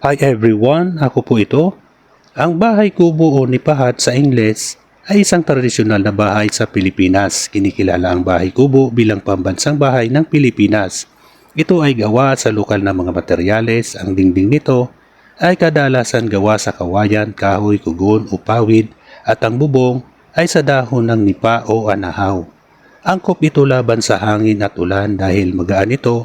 Hi everyone, ako po ito. Ang bahay kubo o nipahat sa Ingles ay isang tradisyonal na bahay sa Pilipinas. Kinikilala ang bahay kubo bilang pambansang bahay ng Pilipinas. Ito ay gawa sa lokal na mga materyales. Ang dingding nito ay kadalasan gawa sa kawayan, kahoy, kugon o pawid at ang bubong ay sa dahon ng nipa o anahaw. Angkop ito laban sa hangin at ulan dahil magaan ito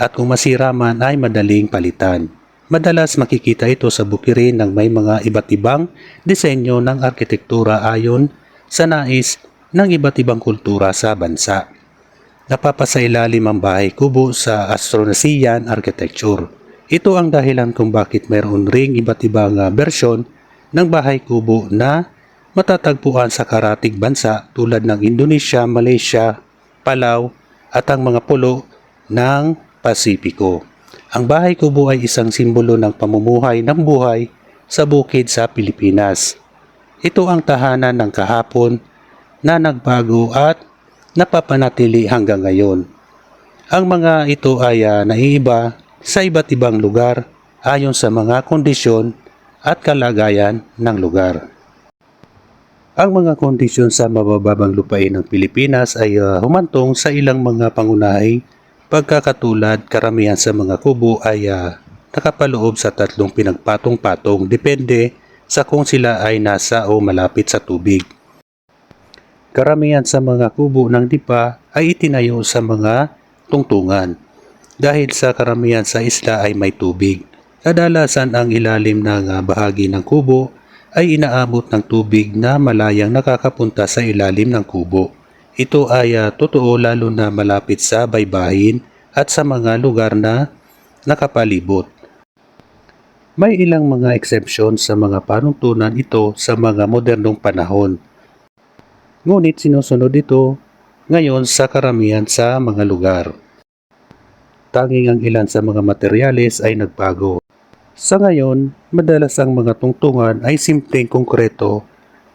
at kung masira man ay madaling palitan. Madalas makikita ito sa bukirin ng may mga iba't ibang disenyo ng arkitektura ayon sa nais ng iba't ibang kultura sa bansa. Napapasailalim ang bahay kubo sa Astronesian architecture. Ito ang dahilan kung bakit mayroon ring iba't ibang ah, bersyon ng bahay kubo na matatagpuan sa karatig bansa tulad ng Indonesia, Malaysia, Palau at ang mga pulo ng Pasipiko. Ang bahay kubo ay isang simbolo ng pamumuhay ng buhay sa bukid sa Pilipinas. Ito ang tahanan ng kahapon na nagbago at napapanatili hanggang ngayon. Ang mga ito ay ah, naiiba sa iba't ibang lugar ayon sa mga kondisyon at kalagayan ng lugar. Ang mga kondisyon sa mabababang lupain ng Pilipinas ay ah, humantong sa ilang mga pangunahing pagkakatulad karamihan sa mga kubo ay ah, nakapaloob sa tatlong pinagpatong-patong depende sa kung sila ay nasa o malapit sa tubig. Karamihan sa mga kubo ng dipa ay itinayo sa mga tungtungan dahil sa karamihan sa isla ay may tubig. Kadalasan ang ilalim ng ah, bahagi ng kubo ay inaabot ng tubig na malayang nakakapunta sa ilalim ng kubo. Ito ay ah, totoo lalo na malapit sa baybayin at sa mga lugar na nakapalibot. May ilang mga exception sa mga panuntunan ito sa mga modernong panahon. Ngunit sinusunod ito ngayon sa karamihan sa mga lugar. Tanging ang ilan sa mga materyales ay nagbago. Sa ngayon, madalas ang mga tungtungan ay simpleng konkreto,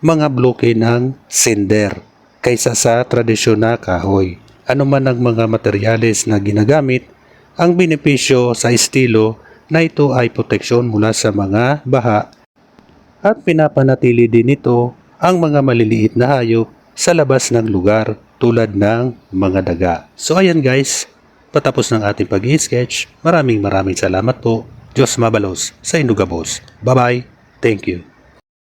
mga bloke ng cinder, kaysa sa tradisyon na kahoy. Ano man ang mga materyales na ginagamit, ang benepisyo sa estilo na ito ay proteksyon mula sa mga baha at pinapanatili din ito ang mga maliliit na hayop sa labas ng lugar tulad ng mga daga. So ayan guys, patapos ng ating pag-i-sketch, maraming maraming salamat po. Diyos mabalos sa Indugabos. Bye-bye. Thank you.